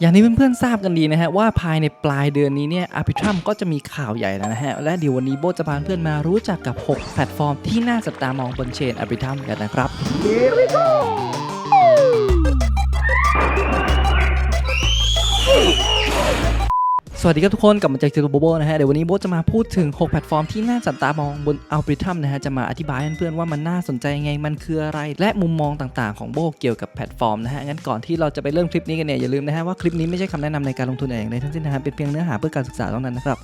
อย่างที่เพื่อนๆทราบกันดีนะฮะว่าภายในปลายเดือนนี้เนี่ยอาร์บิทรัมก็จะมีข่าวใหญ่แล้วนะฮะ และเดี๋ยววันนี้โบจะพาเพื่อนมารู้จักกับ 6 แพลตฟอร์มที่น่าจับตามองบนเชนอาร์บิทรัมกันนะครับ สวัสดีครับทุกคนกลับมาจากเจอกับโบโบนะฮะ เดี๋ยววันนี้โบจะมาพูดถึง 6 แพลตฟอร์มที่น่าจับตามองบนอัลบริทัมนะฮะ จะมาอธิบายให้เพื่อนๆว่ามันน่าสนใจยังไงมันคืออะไร และมุมมองต่างๆของโบเกี่ยวกับแพลตฟอร์มนะฮะ งั้นก่อนที่เราจะไปเริ่มคลิปนี้กันเนี่ยอย่าลืมนะฮะว่าคลิปนี้ไม่ใช่คำแนะนำในการลงทุนองในทั้งสิ้นนะฮะเป็นเพียงเนื้อหาเพื่อการศึกษาเท่านั้นนะครับ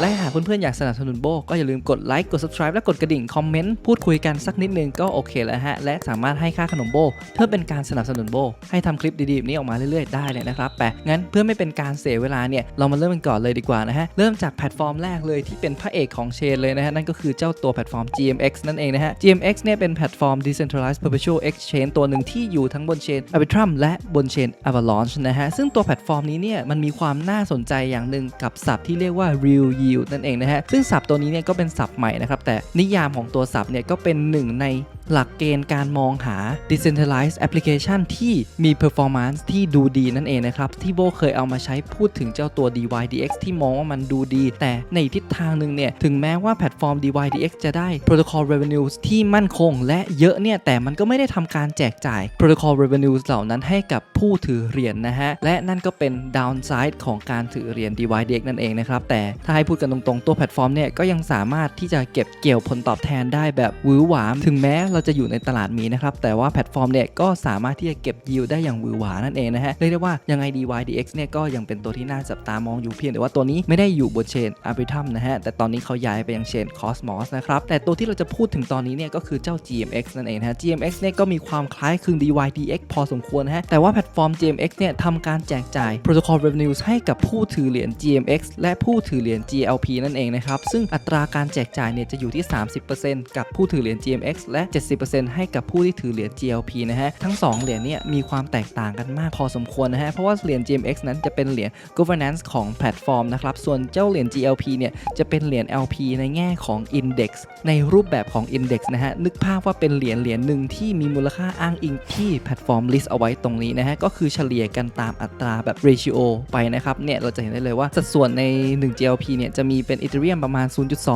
และหากเพื่อนๆอยากสนับสนุนโบก็อย่าลืมกดไลค์กด subscribe และกดกระดิ่งคอมเมนต์พูดคุยกันสักนิดนึงก็โอเคแล้วฮะ และสามารถให้ค่าขนมโบ เพื่อเป็นการสนับสนุนโบ ให้ทำคลิปดีๆแบบนี้ออกมาเรื่อยๆได้เลยนะครับแต่งั้นเพื่อไม่เป็นการเสียเวลาเนี่ยเรามาเริ่มกันก่อนเลยดีกว่านะฮะเริ่มจากแพลตฟอร์มแรกเลยที่เป็นพระเอกของเชนเลยนะฮะนั่นก็คือเจ้าตัวแพลตฟอร์ม GMX นั่นเองนะฮะ GMX เนี่ยเป็นแพลตฟอร์ม Decentralized Perpetual Exchange ตัวหนึ่งที่อยู่ทั้งบนเชน Arbitrum และบนเชน Avalanche นะฮะซึ่งตัวแพลตฟอร์มนี้เนี่ยมันมีความน่าสนใจอย่างหนึ่งกับศัพท์ที่เรียกว่า real yield นั่นเองนะฮะซึ่งศัพท์ตัวนี้เนี่ยก็เป็นศัพท์ใหม่นะครับแต่นิยามของตัวศัพท์เนี่ยก็เป็นหนึ่งในหลักเกณฑ์การมองหา decentralized application ที่มี performance ที่ดูดีนั่นเองนะครับ ที่โบเคยเอามาใช้พูดถึงเจ้าตัว DYDX ที่มองว่ามันดูดี แต่ในทิศทางหนึ่งเนี่ย ถึงแม้ว่าแพลตฟอร์ม DYDX จะได้ protocol revenues ที่มั่นคงและเยอะเนี่ย แต่มันก็ไม่ได้ทำการแจกจ่าย protocol revenues เหล่านั้นให้กับผู้ถือเหรียญนนะฮะ และนั่นก็เป็น downside ของการถือเหรียญ DYDX นั่นเองนะครับ แต่ถ้าให้พูดกันตรงๆ ตัวแพลตฟอร์มเนี่ยก็ยังสามารถที่จะเก็บเกี่ยวผลตอบแทนได้แบบหวือหวาถึงแม้เราจะอยู่ในตลาดมีนะครับ แต่ว่าแพลตฟอร์มเนี่ยก็สามารถที่จะเก็บยิวได้อย่างวือหวานั่นเองนะฮะ เรียกได้ว่ายังไง DYDX เนี่ยก็ยังเป็นตัวที่น่าจับตามองอยู่เพียงแต่ว่าตัวนี้ไม่ได้อยู่บนเชน Arbitrum นะฮะ แต่ตอนนี้เขาย้ายไปยังเชน Cosmos นะครับ แต่ตัวที่เราจะพูดถึงตอนนี้เนี่ยก็คือเจ้า GMX นั่นเองฮะ GMX เนี่ยก็มีความคล้ายคลึง DYDX พอสมควรนะฮะ แต่ว่าแพลตฟอร์ม GMX เนี่ยทำการแจกจ่าย protocol revenues ให้กับผู้ถือเหรียญ GMX และผู้ถือเหรียญ GLP นั่นเองนะครับ ซึ่งอัตราการแจกจ่ายเนี่ยจะอยู่ที่ 30%กับผู้ถือเหรียญ GMX และ70%ให้กับผู้ที่ถือเหรียญ GLP นะฮะ ทั้ง 2 เหรียญเนี่ยมีความแตกต่างกันมากพอสมควรนะฮะ เพราะว่าเหรียญ GMX นั้นจะเป็นเหรียญ governance ของแพลตฟอร์มนะครับ ส่วนเจ้าเหรียญ GLP เนี่ยจะเป็นเหรียญ LP ในแง่ของ Index ในรูปแบบของ Index นะฮะ นึกภาพว่าเป็นเหรียญเหรียญหนึ่งที่มีมูลค่าอ้างอิงที่แพลตฟอร์ม list เอาไว้ตรงนี้นะฮะ ก็คือเฉลี่ยกันตามอัตราแบบ ratio ไปนะครับ เนี่ยเราจะเห็นได้เลยว่าสัดส่วนใน 1 GLP เนี่ยจะมีเป็น Ethereum ประมาณ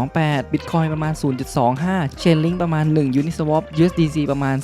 0.28 Bitcoin ประมาณ 0.25 Chainlink ประมาณ 1 Uniswap USDC ประมาณ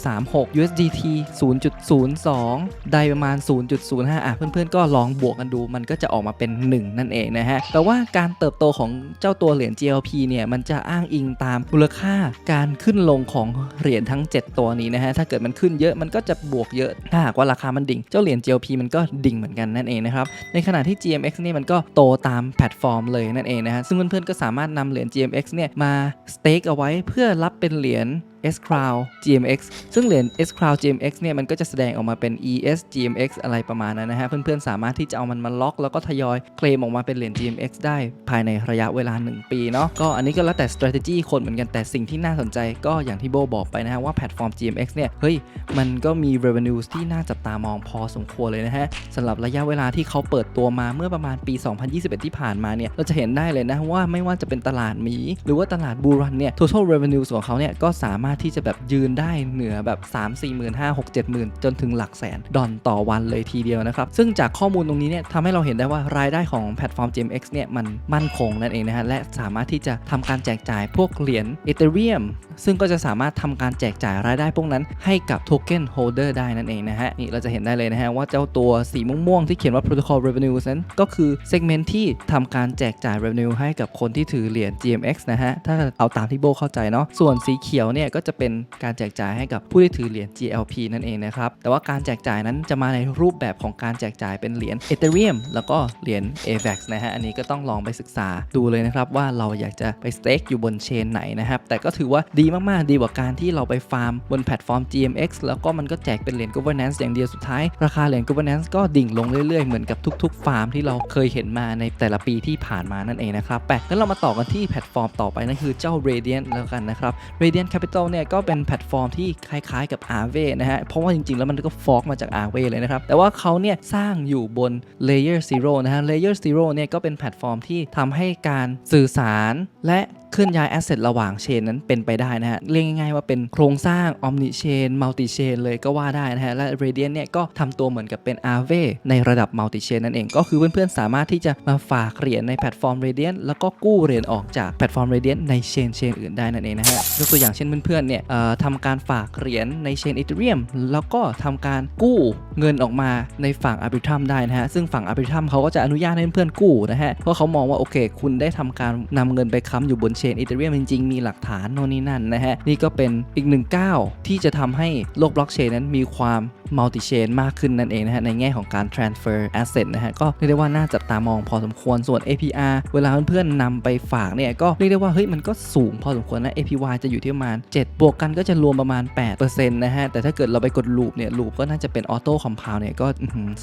0.36 USDT 0.02 DAI ประมาณ 0.05 อะ เพื่อนๆ ก็ลองบวกกันดู มันก็จะออกมาเป็น 1 นั่นเองนะฮะ แต่ว่าการเติบโตของเจ้าตัวเหรียญ GLP เนี่ย มันจะอ้างอิงตามมูลค่าการขึ้นลงของเหรียญทั้ง 7 ตัวนี้นะฮะ ถ้าเกิดมันขึ้นเยอะ มันก็จะบวกเยอะ ถ้าหากว่าราคามันดิ่ง เจ้าเหรียญ GLP มันก็ดิ่งเหมือนกันนั่นเองนะครับ ในขณะที่ GMX เนี่ยมันก็โตตามแพลตฟอร์มเลยนั่นเองนะฮะ ซึ่งเพื่อนๆ ก็สามารถนำเหรียญ GMX เนี่ยมาสเต็กเอาไว้เพื่อรับเป็นเหรียญ S Crown GMX ซึ่งเหรียญ S Crown GMX เนี่ยมันก็จะแสดงออกมาเป็น ES GMX อะไรประมาณนั้นนะฮะ เพื่อนๆ สามารถที่จะเอามันมาล็อก แล้วก็ทยอยเคลมออกมาเป็นเหรียญ GMX ได้ภายในระยะเวลา 1 ปีเนาะก็อันนี้ก็แล้วแต่ strategy คนเหมือนกันแต่สิ่งที่น่าสนใจก็อย่างที่โบบอกไปนะฮะว่าแพลตฟอร์ม GMX เนี่ยเฮ้ยมันก็มี revenues ที่น่าจับตามองพอสมควรเลยนะฮะสำหรับระยะเวลาที่เขาเปิดตัวมาเมื่อประมาณปี 2021 ที่ผ่านมาเนี่ยเราจะเห็นได้เลยนะว่าไม่ว่าจะเป็นตลาดหมี หรือว่าตลาดบูรันเนี่ย total revenues ของเขาเนี่ยก็สามารถที่จะแบบยืนได้เหนือแบบ 3 4 5 0 0 0 6 7 0 0 0 0 จนถึงหลักแสนดอลต่อวันเลยทีเดียวนะครับ ซึ่งจากข้อมูลตรงนี้เนี่ยทำให้เราเห็นได้ว่ารายได้ของแพลตฟอร์ม GMX เนี่ยมันมั่นคงนั่นเองนะฮะและสามารถที่จะทำการแจกจ่ายพวกเหรียญ Ethereum ซึ่งก็จะสามารถทำการแจกจ่ายรายได้พวกนั้นให้กับโทเค็นโฮลเดอร์ได้นั่นเองนะฮะนี่เราจะเห็นได้เลยนะฮะว่าเจ้าตัวสีม่วงๆที่เขียนว่า protocol revenue นั้นก็คือ segment ที่ทำการแจกจ่าย revenue ให้กับคนที่ถือเหรียญ GMX นะฮะถ้าเอาตามที่โบเข้าใจเนาะส่วนสีเขียวเนี่ยก็จะเป็นการแจกจ่ายให้กับผู้ที่ถือเหรียญ GLP นั่นเองนะครับแต่ว่าการแจกจ่ายนั้นจะมาในรูปแบบของการแจกจ่ายเป็นเหรียญ Ethereum แล้วก็เหรียญ AVAX นะฮะอันนี้ก็ต้องลองไปศึกษาดูเลยนะครับว่าเราอยากจะไปสเต็กอยู่บนเชนไหนนะครับแต่ก็ถือว่าดีมากๆ ดีกว่าการที่เราไปฟาร์มบนแพลตฟอร์ม GMX แล้วก็มันก็แจกเป็นเหรียญ governance อย่างเดียวสุดท้าย ราคาเหรียญ governance ก็ดิ่งลงเรื่อยๆ เหมือนกับทุก ๆ ฟาร์มที่เราเคยเห็นมาในแต่ละปีที่ผ่านมานั่นเองนะครับแต่งั้นเรามาต่อกันที่แพลตฟอร์มต่อไปนั่นคือเจ้า Radiant แล้วกันนะครับ Radiant Capital เนี่ยก็เป็นแพลตฟอร์มที่คล้ายๆกับ Aave นะฮะเพราะว่าจริงๆ แล้วมันก็ฟอกมาจาก Aave เลยนะครับแต่ว่าเขาเนี่ยสร้างอยู่บน Layer Zero นะฮะ Layer Zero เนี่ยก็เป็นแพลตฟอร์มที่ทำให้การสื่อสารและ เคลื่อนย้ายแอสเซทระหว่างเชนนั้นเป็นไปได้นะฮะเรียกง่ายๆว่าเป็นโครงสร้าง Omni Chain Multi Chain เลยก็ว่าได้นะฮะและ Radiant เนี่ยก็ทำตัวเหมือนกับเป็น Aave ในระดับ Multi Chain นั่นเองก็คือเพื่อนๆสามารถที่จะมาฝากเหรียญในแพลตฟอร์ม Radiant แล้วก็กู้เหรียญออกจากแพลตฟอร์ม Radiant ในเชนเชนอื่นได้นั่นเองนะฮะยกตัวอย่างเช่นเพื่อนๆเนี่ยทำการฝากเหรียญในเชน Ethereum แล้วก็ทำการกู้เงินออกมาในฝั่ง Arbitrum ได้นะฮะซึ่งฝั่ง Arbitrum เขาก็จะอนุญาตให้เพื่อนๆกู้นะฮะเพราะเขามองว่าโอเค คุณได้ทำการนำเงินไปค้ำอยู่บนเชน Ethereum จริงๆ มีหลักฐานโน่นนี่นั่นนะฮะ นี่ก็เป็นอีกหนึ่งก้าวที่จะทำให้โลกบล็อกเชนนั้นมีความ multi chain มากขึ้นนั่นเองนะฮะในแง่ของการ transfer asset นะฮะก็เรียกได้ว่าน่าจับตามองพอสมควรส่วน APR เวลาเพื่อนๆนำไปฝากเนี่ยก็เรียกได้ว่าเฮ้ยมันก็สูงพอสมควรนะ APY จะอยู่ที่ประมาณ 7 บวกกันก็จะรวมประมาณ8%นะฮะแต่ถ้าเกิดเราไปกด loop เนี่ย loop ก็น่าจะเป็น auto compound เนี่ยก็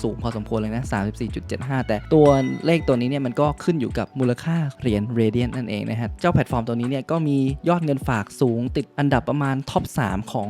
สูงพอสมควรเลยนะ34.75 แต่ตัวเลขตัวนี้เนี่ยมันก็ขึ้นอยู่กับมูลค่าเหรียญ Radiant นั่นเองนะฮะเจ้าแพลตฟอร์มตัวนี้เนี่ยก็มียอดเงินฝากสูงติดอันดับประมาณท็อป3ของ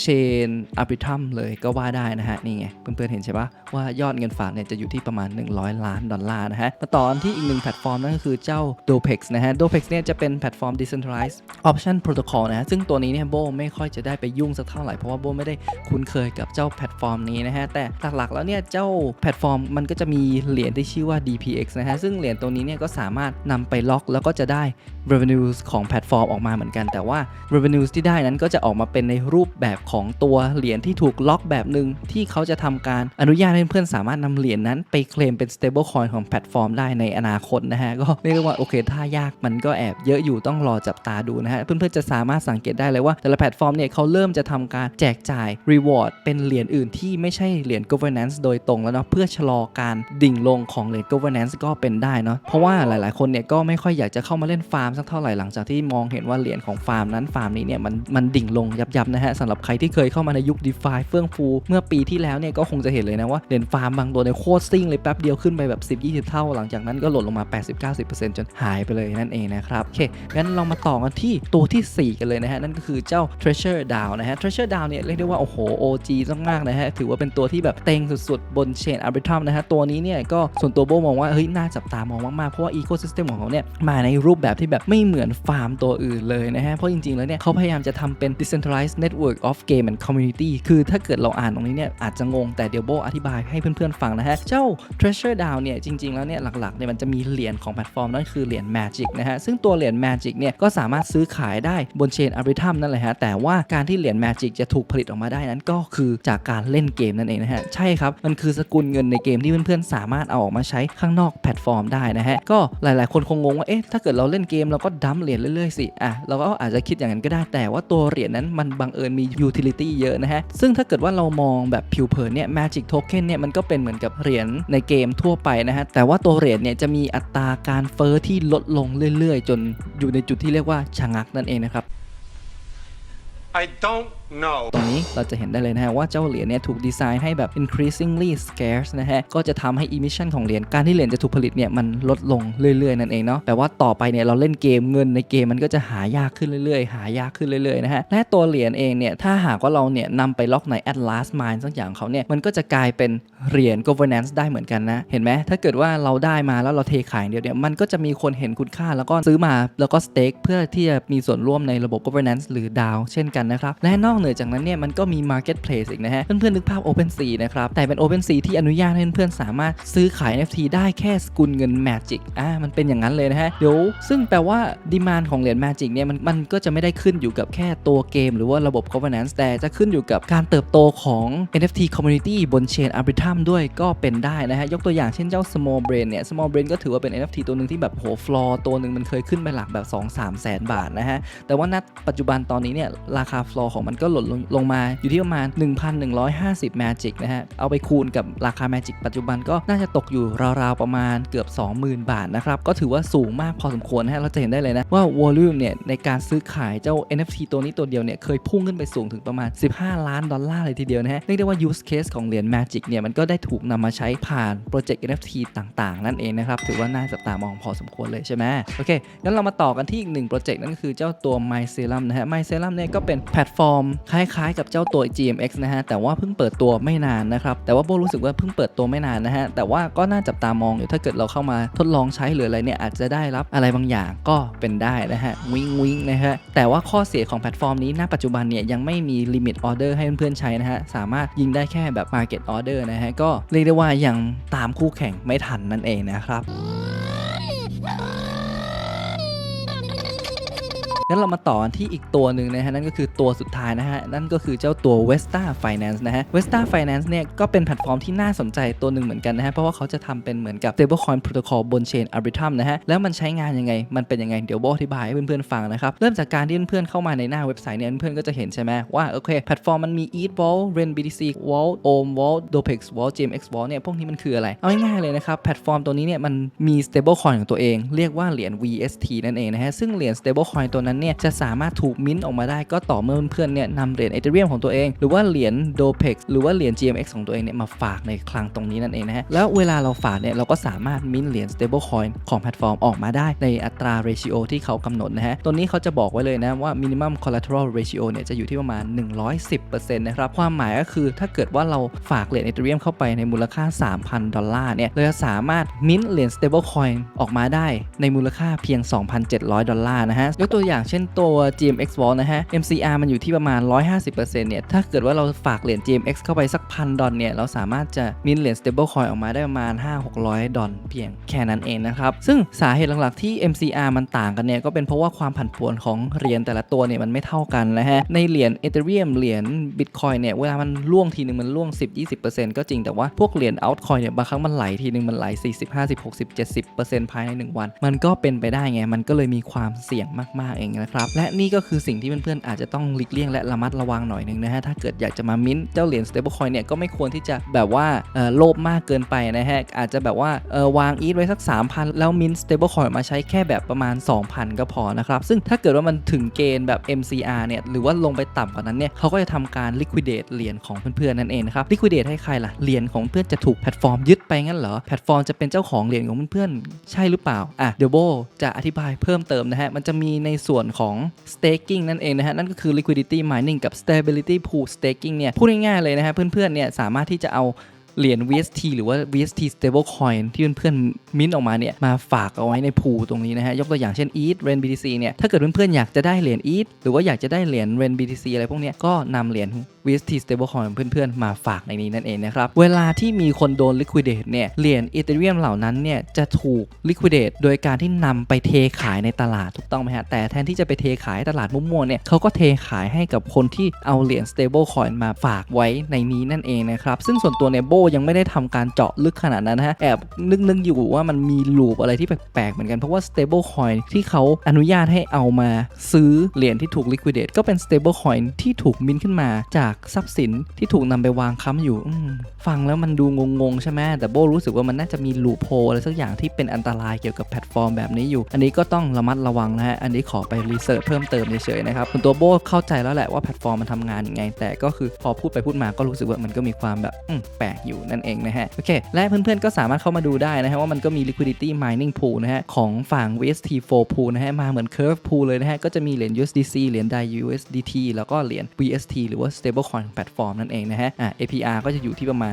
Chain Arbitrum เลยก็ว่าได้ได้นะฮะนี่ไงเพื่อนๆเห็นใช่ปะว่ายอดเงินฝากเนี่ยจะอยู่ที่ประมาณ 100 ล้านดอลลาร์นะฮะมาต่อนที่อีกหนึ่งแพลตฟอร์มนั่นก็คือเจ้า Dopex นะฮะ Dopex เนี่ยจะเป็นแพลตฟอร์ม Decentralized Option Protocol นะฮะซึ่งตัวนี้เนี่ยโบไม่ค่อยจะได้ไปยุ่งสักเท่าไหร่เพราะว่าโบไม่ได้คุ้นเคยกับเจ้าแพลตฟอร์มนี้นะฮะแต่หลักๆแล้วเนี่ยเจ้าแพลตฟอร์มมันก็จะมีเหรียญที่ชื่อว่า DPX นะฮะซึ่งเหรียญตัวนี้เนี่ยก็สามารถนำไปล็อกแล้วก็จะได้ revenues ของแพลตฟอร์มออกมาเหมือนกันแต่ว่า revenues ที่ได้นั้นก็จะออกมาเป็นในรูปแบบของตัวเหรียญที่ถูกล็อกแบบหนึ่งที่เขาจะทำการอนุญาตให้เพื่อนสามารถนำเหรียญนั้นไปเคลมเป็น stable coin ของแพลตฟอร์มได้ในอนาคตนะฮะ ก็เรียกว่าโอเคถ้ายากมันก็แอบเยอะอยู่ต้องรอจับตาดูนะฮะ เพื่อนๆจะสามารถสังเกตได้เลยว่า แต่ละแพลตฟอร์มเนี่ยเขาเริ่มจะทำการแจกจ่าย reward เป็นเหรียญอื่นที่ไม่ใช่เหรียญ governance โดยตรงแล้วเนาะเพื่อชะลอการดิ่งลงของเหรียญ governance ก็เป็นได้เนาะเพราะว่าหลายๆคนเนี่ยก็ไม่ค่อยอยากจะเข้ามาเล่นฟาร์มสักเท่าไหร่หลังจากที่มองเห็นว่าเหรียญของฟาร์มนั้นฟาร์มนี้เนี่ยมันมันดิ่งลงยับๆนะฮะสำหรับใครที่เคยเข้ามาในยุค DeFi เฟื่องฟูเมื่อปีที่แล้วเนี่ยก็คงจะเห็นเลยนะว่าเหรียญฟาร์มบางตัวเนี่ยโคตรซิ่งเลยแป๊บเดียวขึ้นไปแบบ 10-20 เท่า หลังจากนั้นก็หล่นลงมา 80-90%จนหายไปเลยนั่นเองนะครับโอเคงั้นเรามาต่อกันที่ตัวทีสี่4 กันเลยนะฮะนั่นก็คือเจ้า Treasure DAO นะฮะ Treasure DAO เนี่ยเรียกได้ว่าโอ้โห OG มากๆนะฮะถือว่าเป็นตัวที่แบบเต็งสุดๆ บน Chain Arbitrum นะฮะตัวนี้เนี่ยก็ส่วนตัวโบมองว่าเฮ้ยน่าจับตามองมากๆเพราะว่า Ecosystem ของเขาเนี่ยมาในรูปแบบที่แบบไม่เหมือนฟาร์มตัวอื่นเลยนะฮะเพราะจริงๆแล้วเนี่ยเขาพยายามจะทำเป็น decentralized network of game and community คือถ้าเกิดเราอ่านรงนี้เนี่ยอาจจะงงแต่เดี๋ยวโบอธิบายให้เพื่อนๆฟังนะฮะ เจ้า Treasure DAO เนี่ยจริงๆแล้วเนี่ยหลักๆเนี่ยมันจะมีเหรียญของแพลตฟอร์มนั่นคือเหรียญ Magic นะฮะ ซึ่งตัวเหรียญ Magic เนี่ยก็สามารถซื้อขายได้บนเชน Arbitrum นั่นแหละฮะ แต่ว่าการที่เหรียญ Magic จะถูกผลิตออกมาได้นั้นก็คือจากการเล่นเกมนั่นเองนะฮะ ใช่ครับ มันคือสกุลเงินในเกมที่เพื่อนๆสามารถเอาออกมาใช้ข้างนอกแพลตฟอร์มได้นะฮะก็หลายๆ คนคงงงว่าเอ๊ะถ้าเกิดเราเล่นเกมเราก็ดัมเหรียญเรื่อยๆสิอะเราก็อาจจะคิดอย่างนั้นก็ได้แต่ว่าตัวเหรียญนั้นมันบังเอิญมี utility เยอะนะฮะซึ่งถ้าเกิดว่าเรามององแบบผิวเผินเนี่ย Magic Token เนี่ยมันก็เป็นเหมือนกับเหรียญในเกมทั่วไปนะฮะ แต่ว่าตัวเหรียญเนี่ยจะมีอัตราการเฟอ้อที่ลดลงเรื่อยๆ จนอยู่ในจุดที่เรียกว่าชะงักนั่นเองนะครับ I don't no ตรงนี้เราจะเห็นได้เลยนะฮะว่าเจ้าเหรียญเนี่ยถูกดีไซน์ให้แบบ increasingly scarce นะฮะ ก็จะทำให้ emission ของเหรียญ การที่เหรียญจะถูกผลิตเนี่ยมันลดลงเรื่อยๆ นั่นเองเนาะแต่ว่าต่อไปเนี่ยเราเล่นเกมเงินในเกมมันก็จะหายากขึ้นเรื่อยๆ หายากขึ้นเรื่อยๆ นะฮะ และตัวเหรียญเองเนี่ย ถ้าหากว่าเราเนี่ยนำไปล็อกใน Atlas Mine สักอย่างเขาเนี่ย มันก็จะกลายเป็นเหรียญ governance ได้เหมือนกันนะ เห็นไหม ถ้าเกิดว่าเราได้มาแล้วเราเทขายเดียวเนี่ย มันก็จะมีคนเห็นคุณค่าแล้วก็ซื้อมาแล้วก็ stake เพื่อที่จะมีส่วนร่วมในระบบ governance หรือ DAO เช่นกันนะครับ และนอกเหนือจากนั้นเนี่ยมันก็มี marketplace อีกนะฮะ เพื่อนๆนึกภาพ OpenSea นะครับ แต่เป็น OpenSea ที่อนุญาตให้เพื่อนๆสามารถซื้อขาย NFT ได้แค่สกุลเงิน Magic อ่ามันเป็นอย่างนั้นเลยนะฮะ เดี๋ยว ซึ่งแปลว่าดีมานของเหรียญ Magic เนี่ยมันมันก็จะไม่ได้ขึ้นอยู่กับแค่ตัวเกม หรือว่าระบบ governance แต่จะขึ้นอยู่กับการเติบโตของ NFT community บน Chain Arbitrum ด้วยก็เป็นได้นะฮะยกตัวอย่างเช่นเจ้า Small Brain เนี่ย Small Brain ก็ถือว่าเป็น NFT ตัวหนึ่งที่แบบโหฟลอร์ตัวหนึ่งมันเคยขึ้นไปหลักแบบ 2-3 แสนบาทนะฮะแต่ว่าณปัจจุบันตอนนี้เนี่ยราคาฟลอร์ของมันก็หล่นลงมาอยู่ที่ประมาณ 1,150 Magic นะฮะ เอาไปคูณกับราคา Magic ปัจจุบันก็น่าจะตกอยู่ราวๆ ประมาณเกือบ 20,000 บาทนะครับ ก็ถือว่าสูงมากพอสมควรนะฮะ เราจะเห็นได้เลยนะ ว่า volume เนี่ย ในการซื้อขายเจ้า NFT ตัวนี้ตัวเดียวเนี่ย เคยพุ่งขึ้นไปสูงถึงประมาณ 15 ล้านดอลลาร์เลยทีเดียวนะฮะ เรียกได้ว่า use case ของเหรียญ Magic เนี่ยมันก็ได้ถูกนำมาใช้ผ่านโปรเจกต์ NFT ต่างๆ นั่นเองนะครับถือว่าน่าจับตามองพอสมควรเลยใช่ไหมโอเคงั้นเรามาต่อกันที่อีกหนึ่งโปรเจกต์นั่นก็คือเจ้าตัว My Serum นะฮะ My Serum เนี่ยก็เป็นแพลตฟอร์มคล้ายๆ กับเจ้าตัว GMX นะฮะแต่ว่าเพิ่งเปิดตัวไม่นานนะครับแต่ว่าโบรู้สึกว่าเพิ่งเปิดตัวไม่นานนะฮะแต่ว่าก็น่าจับตามองอยู่ถ้าเกิดเราเข้ามาทดลองใช้หรืออะไรเนี่ยอาจจะได้รับอะไรบางอย่างก็เป็นได้นะฮะวิงวิงนะฮะแต่ว่าข้อเสียของแพลตฟอร์มนี้ณปัจจุบันเนี่ยยังไม่มีลิมิตออเดอร์ให้เพื่อนๆใช้นะฮะสามารถยิงได้แค่แบบ Market Order นะฮะก็เรียกได้ว่ายังตามคู่แข่งไม่ทันนั่นเองนะครับ งั้นเรามาต่อกันที่อีกตัวหนึ่งนะฮะนั่นก็คือตัวสุดท้ายนะฮะนั่นก็คือเจ้าตัว Vesta Finance นะฮะ Vesta Finance เนี่ยก็เป็นแพลตฟอร์มที่น่าสนใจตัวหนึ่งเหมือนกันนะฮะเพราะว่าเขาจะทำเป็นเหมือนกับ stablecoin protocol บน chain Arbitrum นะฮะแล้วมันใช้งานยังไง มันเป็นยังไงเดี๋ยวโบอธิบายให้เพื่อนๆฟังนะครับเริ่มจากการที่เพื่อนๆเข้ามาในหน้าเว็บไซต์เนี่ยเพื่อนๆก็จะเห็นใช่ไหมว่าโอเคแพลตฟอร์มมันมี ETH Vault Ren BTC Vault Ohm Vault Dopex Vault GMX Vault เนี่ยพวกนี้มันคืออะไรเอาง่ายๆเลยนะครับแพลตฟอร์มตัวนี้เนี่ยมันมี stablecoin ของตัวเอง เรียกว่าเหรียญ VST นั่นเองนะฮะซึ่งเหรียญ stablecoin ตัวนั้นเนี่ยจะสามารถถูกมิ้นท์ออกมาได้ก็ต่อเมื่อเพื่อนๆเนี่ยนำเหรียญ Ethereum ของตัวเอง หรือว่าเหรียญ Dopex หรือว่าเหรียญ GMX ของตัวเองเนี่ยมาฝากในคลังตรงนี้นั่นเองนะฮะแล้วเวลาเราฝากเนี่ยเราก็สามารถมิ้นท์เหรียญ stablecoin ของแพลตฟอร์มออกมาได้ในอัตรา ratio ที่เขากำหนดนะฮะตัวนี้เขาจะบอกไว้เลยนะว่า minimum collateral ratio เนี่ยจะอยู่ที่ประมาณ 110%นะครับความหมายก็คือถ้าเกิดว่าเราฝากเหรียญ Ethereum เข้าไปในมูลค่า 3,000 ดอลลาร์เนี่ยเราจะสามารถมิ้นเหรียญ stablecoin ออกมาได้ในมูลค่าเพียง 2,700 ดอลลาร์นะฮะยกตัวอย่างเช่นตัว GMX Vault นะฮะ MCR มันอยู่ที่ประมาณ 150%เนี่ยถ้าเกิดว่าเราฝากเหรียญ GMX เข้าไปสักพันดอลเนี่ยเราสามารถจะมินเหรียญ stablecoin ออกมาได้ประมาณ 5-600 ดอลเพียงแค่นั้นเองนะครับซึ่งสาเหตุหลักๆที่ MCR มันต่างกันเนี่ยก็เป็นเพราะว่าความผันผวนของเหรียญแต่ละตัวเนี่ยมันไม่เท่ากันนะฮะในเหรียญ Ethereum เหรียญ Bitcoin เนี่ยเวลามันล่วงทีนึงมันล่วง 10-20%ก็จริงแต่ว่าพวกเหรียญ altcoin เนี่ยบางครั้งมันไหลทีนึงมันไหล40 50 60 70%ภายใน 1 วัน มันก็เป็นไปได้ไงมันก็เลยมีความเสี่ยงมากๆเองนะครับ และนี่ก็คือสิ่งที่เพื่อนๆอาจจะต้องหลีกเลี่ยงและระมัดระวังหน่อยหนึงนะฮะ ถ้าเกิดอยากจะมามิ้นท์เจ้าเหรียญ stablecoin เนี่ยก็ไม่ควรที่จะแบบว่าโลภมากเกินไปนะฮะ อาจจะแบบว่าวางอีทไว้สัก 3,000 แล้วมิ้นท์ stablecoin มาใช้แค่แบบประมาณ 2,000 ก็พอนะครับ ซึ่งถ้าเกิดว่ามันถึงเกณฑ์แบบ MCR เนี่ยหรือว่าลงไปต่ำกว่านั้นเนี่ยเขาก็จะทำการ liquidate เหรียญของเพื่อนๆนั่นเองนะครับ liquidate ให้ใครล่ะเหรียญของเพื่อนจะถูกแพลตฟอร์มยึดไปงั้นเหรอแพลตฟอร์มจะเป็นเจ้าของเหรียญของเพื่อนๆใช่หรือเปล่าอะเดี๋ยวโบจะอธิบายเพิ่มเติมนะฮะมันจะมีในส่วนของ staking นั่นเองนะฮะ นั่นก็คือ liquidity mining กับ stability pool staking เนี่ย พูดง่ายๆเลยนะฮะ เพื่อนๆ เนี่ยสามารถที่จะเอา เหรียญ VST หรือว่า VST stablecoin ที่เพื่อนๆมิ้นท์ออกมาเนี่ยมาฝากเอาไว้ในพูตรงนี้นะฮะ ยกตัวอย่างเช่น ETH Ren BTC เนี่ยถ้าเกิดเพื่อนๆอยากจะได้เหรียญ ETH หรือว่าอยากจะได้เหรียญ Ren BTC อะไรพวกนี้ก็นำเหรียญ VST stablecoin ของเพื่อนๆมาฝากในนี้นั่นเองนะครับ เวลาที่มีคนโดน liquidate เนี่ยเหรียญ Ethereum เหล่านั้นเนี่ยจะถูก liquidate โดยการที่นำไปเทขายในตลาดถูกต้องไหมฮะแต่แทนที่จะไปเทขายตลาดมั่วๆเนี่ยเขาก็เทขายให้กับคนที่เอาเหรียญ stablecoin มาฝากไว้ในนี้นั่นเองนะครับซึ่งส่วนตัวเนี่ยโบยังไม่ได้ทำการเจาะลึกขนาดนั้นนะฮะ แอบนึกๆอยู่ว่ามันมีลูปอะไรที่แปลกๆเหมือนกัน เพราะว่า stablecoin ที่เขาอนุญาตให้เอามาซื้อเหรียญที่ถูก liquidate ก็เป็น stablecoin ที่ถูกมินขึ้นมาจากทรัพย์สินที่ถูกนำไปวางค้ำอยู่ฟังแล้วมันดูงงๆใช่ไหมแต่โบรู้สึกว่ามันน่าจะมีลูปโฮอะไรสักอย่างที่เป็นอันตรายเกี่ยวกับแพลตฟอร์มแบบนี้อยู่ อันนี้ก็ต้องระมัดระวังนะฮะ อันนี้ขอไปรีเสิร์ชเพิ่มเติมเฉยๆนะครับส่วนตัวโบเข้าใจแล้วแหละว่าแพลตฟอร์มมันทำงานยังไง แต่ก็คือพอพูดไปพูดมาก็รู้สึกว่ามันก็มีความแบบแปลกอยู่นั่นเองนะฮะโอเคและเพื่อนๆก็สามารถเข้ามาดูได้นะฮะว่ามันก็มี liquidity mining pool นะฮะของฝั่ง VST4 pool นะฮะมาเหมือน curve pool เลยนะฮะก็จะมีเหรียญ USDC เหรียญ DAI USDT แล้วก็เหรียญ VST หรือว่า stablecoin ของแพลตฟอร์มนั่นเองนะฮะอะ APR ก็จะอยู่ที่ประมาณ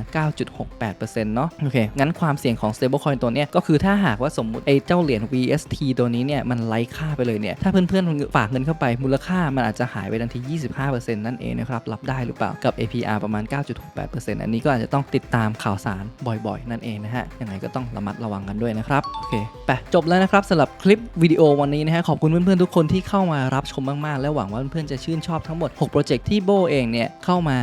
9.68%เนาะโอเคงั้นความเสี่ยงของ stablecoin ตัวเนี้ยก็คือถ้าหากว่าสมมุติไอ้เจ้าเหรียญ VST ตัวนี้เนี่ยมันไร้ค่าไปเลยเนี่ยถ้าเพื่อนๆฝากเงินเข้าไปมูลค่ามันอาจจะหายไปทันที 25%นั่นเองนะครับรับได้หรือเปล่ากับ APR ประมาณ 9.68%อันนี้ก็อาจจะต้องติดตามข่าวสารบ่อยๆ นั่นเองนะฮะ ยังไงก็ต้องระมัดระวังกันด้วยนะครับ โอเค ไปจบแล้วนะครับสำหรับคลิปวิดีโอวันนี้นะฮะ ขอบคุณเพื่อนๆ ทุกคนที่เข้ามารับชมมากๆ และหวังว่าเพื่อนๆ จะชื่นชอบทั้งหมด 6 โปรเจกต์ที่โบเองเนี่ยเข้ามา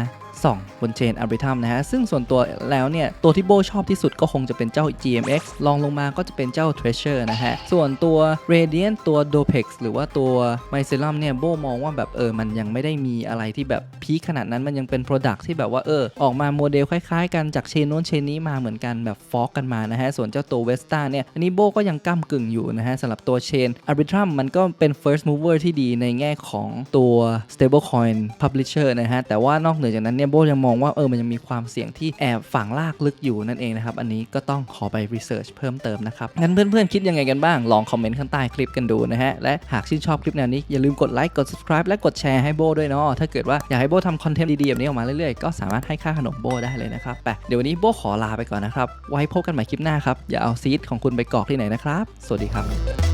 สองบนเชนอัลบิทัมนะฮะ ซึ่งส่วนตัวแล้วเนี่ย ตัวที่โบชอบที่สุดก็คงจะเป็นเจ้า GMX ลองลงมาก็จะเป็นเจ้า Treasure นะฮะ ส่วนตัว Radiant ตัว Dopex หรือว่าตัว Mycelium เนี่ยโบมองว่าแบบเออมันยังไม่ได้มีอะไรที่แบบพีคขนาดนั้นมันยังเป็น Product ที่แบบว่าเออออกมาโมเดลคล้ายๆ กันจากเชนโน้นเชนนี้มาเหมือนกันแบบฟอกกันมานะฮะส่วนเจ้าตัว Vesta เนี่ยอันนี้โบก็ยังก้ากึ่งอยู่นะฮะสำหรับตัวเชน Arbitrum มันก็เป็น first mover ที่ดีในแง่ของตัว stablecoin publisher นะฮะแต่ว่านอกเหนือจากนั้นเนี่ยเนี่ยโบยังมองว่าเออมันยังมีความเสี่ยงที่แอบฝังลากลึกอยู่นั่นเองนะครับ อันนี้ก็ต้องขอไปรีเสิร์ชเพิ่มเติมนะครับ งั้นเพื่อนๆ คิดยังไงกันบ้าง ลองคอมเมนต์ข้างใต้คลิปกันดูนะฮะ และหากชื่นชอบคลิปแนวนี้ อย่าลืมกดไลค์กด subscribe และกดแชร์ให้โบด้วยเนาะถ้าเกิดว่าอยากให้โบทำคอนเทนต์ดีๆแบบนี้ออกมาเรื่อยๆก็สามารถให้ค่าขนมโบได้เลยนะครับไปเดี๋ยววันนี้โบขอลาไปก่อนนะครับไว้พบกันใหม่คลิปหน้าครับอย่าเอาซีดของคุณไปกรอกที่ไหนนะครับ สวัสดีครับ